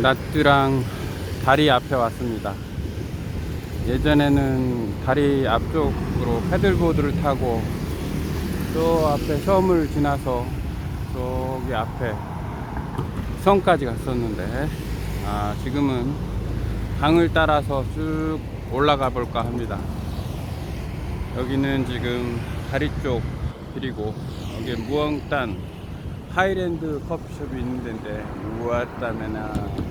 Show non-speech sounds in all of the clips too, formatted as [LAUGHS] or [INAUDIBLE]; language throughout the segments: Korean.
나트랑 다리 앞에 왔습니다. 예전에는 다리 앞쪽으로 패들보드를 타고 저 앞에 섬을 지나서 저기 앞에 성까지 갔었는데 아, 지금은 강을 따라서 쭉 올라가 볼까 합니다. 여기는 지금 다리 쪽 그리고 여기 무엉단 하이랜드 커피숍이 있는 데인데 우왔다면아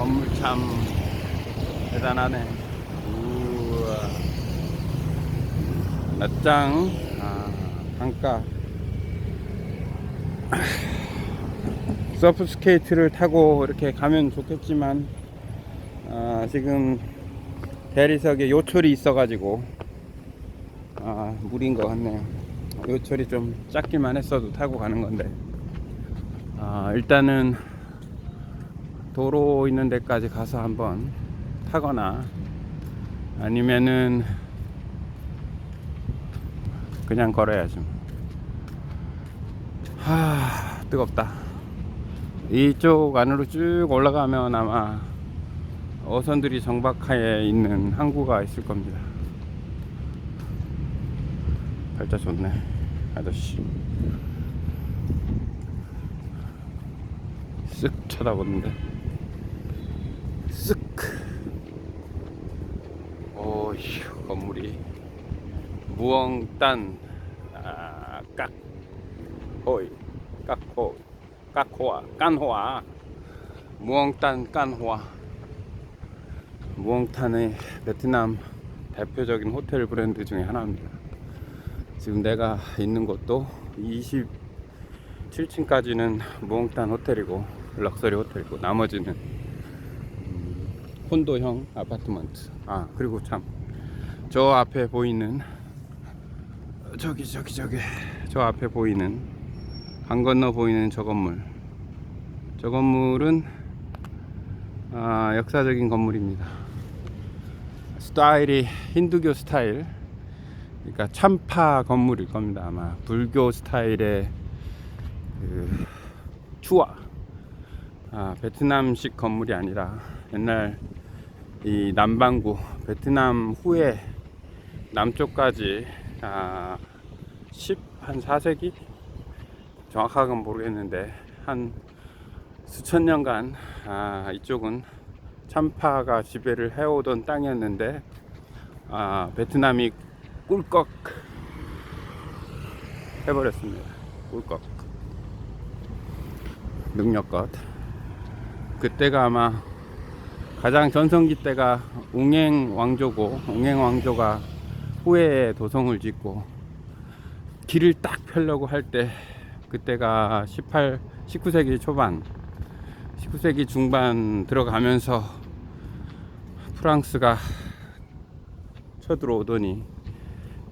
건물 참 대단하네. 우와. 낮장 아, 강가. [LAUGHS] 서프 스케이트를 타고 이렇게 가면 좋겠지만 아, 지금 대리석에 요철이 있어가지고 아, 물인 것 같네요. 요철이 좀 작기만 했어도 타고 가는 건데. 아, 일단은 도로 있는 데까지 가서 한번 타거나 아니면은 그냥 걸어야죠. 하 뜨겁다. 이쪽 안으로 쭉 올라가면 아마 어선들이 정박하에 있는 항구가 있을 겁니다. 발자 좋네, 아저씨. 쓱 쳐다보는데. 쓱. 오 휴, 건물이. 무엉딴, 아, 깍, 호이, 깍호, 깍호아, 깐호아. 무엉딴 깐호아. 무엉탄의 베트남 대표적인 호텔 브랜드 중에 하나입니다. 지금 내가 있는 곳도 27층까지는 무엉탄 호텔이고 럭셔리 호텔이고 나머지는 음, 콘도형 아파트먼트. 아 그리고 참 저 앞에 보이는 저기 저기 저기 저 앞에 보이는 강 건너 보이는 저 건물 저 건물은 아, 역사적인 건물입니다. 스타일이 힌두교 스타일, 그러니까 참파 건물일 겁니다. 아마 불교 스타일의 그 추화, 아, 베트남식 건물이 아니라 옛날 이 남반구 베트남 후에 남쪽까지 아, 10 한 4세기? 정확하게 모르겠는데 한 수천 년간 아, 이쪽은 참파가 지배를 해오던 땅이었는데 아, 베트남이 꿀꺽 해버렸습니다. 꿀꺽. 능력껏. 그때가 아마 가장 전성기 때가 웅행 왕조고 웅행 왕조가 후에 도성을 짓고 길을 딱 펴려고 할 때 그때가 18 19세기 초반 19세기 중반 들어가면서 프랑스가 쳐들어오더니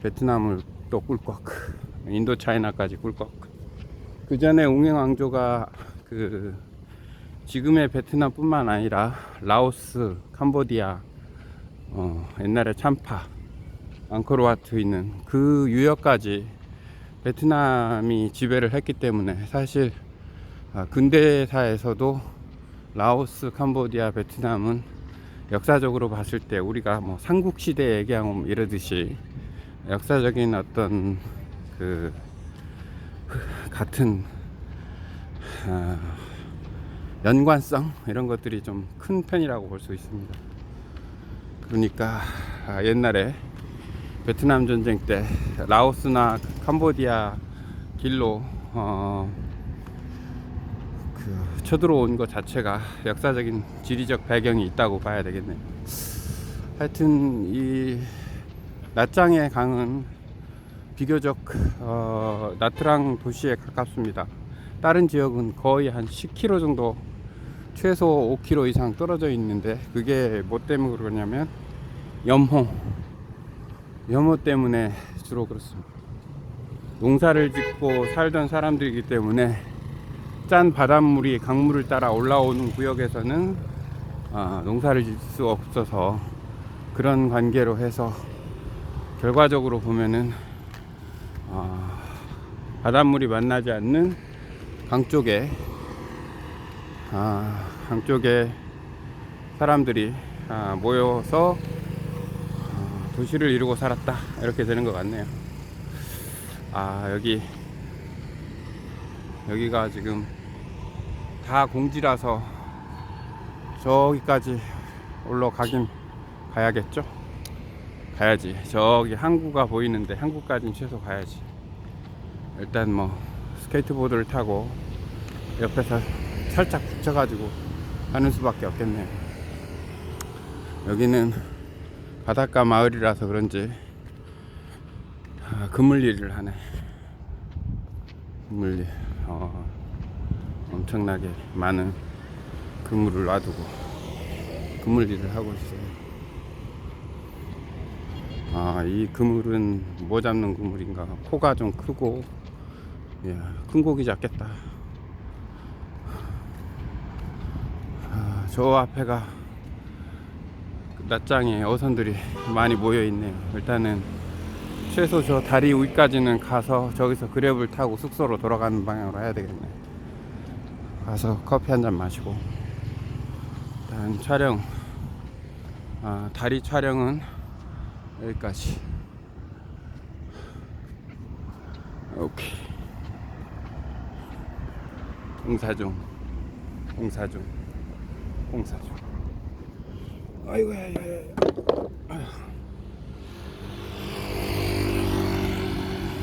베트남을 또 꿀꺽 인도 차이나까지 꿀꺽. 그 전에 웅행 왕조가 그 지금의 베트남뿐만 아니라 라오스, 캄보디아, 어, 옛날에 참파, 앙코르와트 있는 그 유역까지 베트남이 지배를 했기 때문에 사실 아, 근대사에서도 라오스, 캄보디아, 베트남은 역사적으로 봤을 때 우리가 뭐 삼국 시대 얘기하면 이러듯이 역사적인 어떤 그 같은 아, 연관성 이런 것들이 좀 큰 편이라고 볼 수 있습니다. 그러니까 아, 옛날에 베트남 전쟁 때 라오스나 캄보디아 길로 어, 그 쳐들어온 것 자체가 역사적인 지리적 배경이 있다고 봐야 되겠네요. 하여튼 이 나짱의 강은 비교적 어, 나트랑 도시에 가깝습니다. 다른 지역은 거의 한 10km 정도 최소 5km 이상 떨어져 있는데 그게 뭐 때문에 그러냐면 염호 염호 때문에 주로 그렇습니다. 농사를 짓고 살던 사람들이기 때문에 짠 바닷물이 강물을 따라 올라오는 구역에서는 아, 농사를 짓을 수 없어서 그런 관계로 해서 결과적으로 보면은 아, 바닷물이 만나지 않는 강 쪽에 아, 한쪽에 사람들이 아, 모여서 어, 도시를 이루고 살았다 이렇게 되는 것 같네요. 아 여기 여기가 지금 다 공지라서 저기까지 올라가긴 가야겠죠? 가야지. 저기 항구가 보이는데 항구까지는 최소 가야지. 일단 뭐 스케이트보드를 타고 옆에서 살짝 붙여가지고 가는 수밖에 없겠네요. 여기는 바닷가 마을이라서 그런지 아, 그물 일을 하네. 그물 일. 어, 엄청나게 많은 그물을 놔두고 그물 일을 하고 있어요. 아, 이 그물은 뭐 잡는 그물인가? 코가 좀 크고, 예, 큰 고기 잡겠다. 저 앞에가 낮장에 어선들이 많이 모여 있네요. 일단은 최소 저 다리 위까지는 가서 저기서 그랩을 타고 숙소로 돌아가는 방향으로 해야 되겠네. 가서 커피 한 잔 마시고 일단 촬영 아, 다리 촬영은 여기까지. 오케이. 공사 중. 공사 중. 공사 중. 아이고, 아이고, 아이고. 아휴.